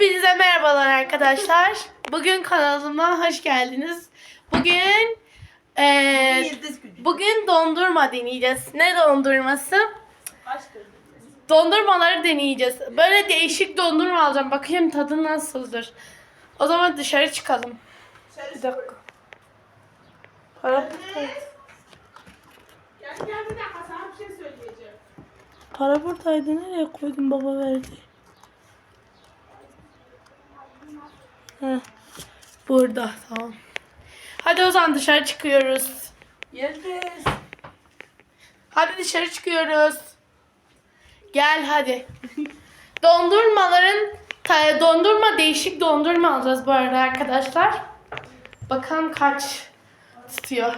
Hepinize merhabalar arkadaşlar. Bugün kanalıma hoş geldiniz. Bugün gücü. bugün dondurma deneyeceğiz. Ne dondurması? Dondurmaları deneyeceğiz. Böyle değişik dondurma alacağım. Bakayım tadı nasıldır. O zaman dışarı çıkalım. Bir dakika. Para, bir şey söyleyeceğim. para buradaydı. Nereye koydum baba verdi. Heh, burada tamam. Hadi o zaman dışarı çıkıyoruz. Yıldız. Hadi dışarı çıkıyoruz. Gel hadi. Dondurmaların dondurma değişik dondurma alacağız bu arada arkadaşlar. Bakalım kaç tutuyor.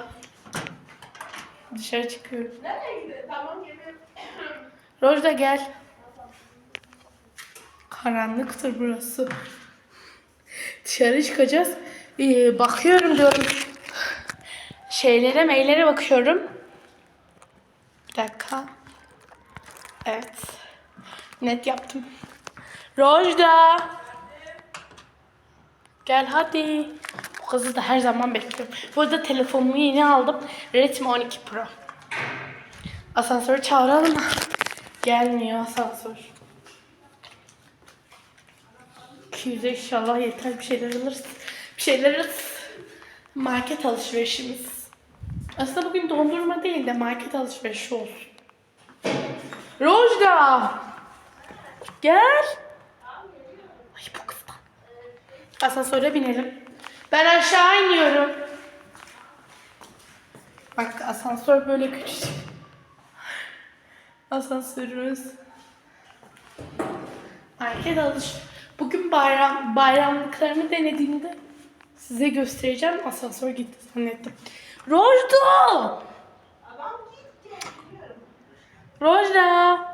Dışarı çıkıyoruz. Nereye gidiyor? Tamam geliyorum. Rojda gel. Karanlıktır burası. Dışarı çıkacağız. Ee, bakıyorum diyorum. Şeylere, maillere bakıyorum. Bir dakika. Evet. Net yaptım. Rojda. Gel hadi. Bu kızı da her zaman bekliyorum. Bu arada telefonumu yeni aldım. Redmi 12 Pro. Asansörü çağıralım mı? Gelmiyor asansör. 200'e inşallah yeter bir şeyler alırız. Bir şeyler alırız. Market alışverişimiz. Aslında bugün dondurma değil de market alışverişi olsun. Rojda! Gel. Ay bu kızdan. Asansöre binelim. Ben aşağı iniyorum. Bak asansör böyle küçük. Asansörümüz. Market alış. Bugün bayram bayramlıklarını denediğimde size göstereceğim. Asansör gitti zannettim. Rojda! Adam gitti. Biliyorum. Rojda!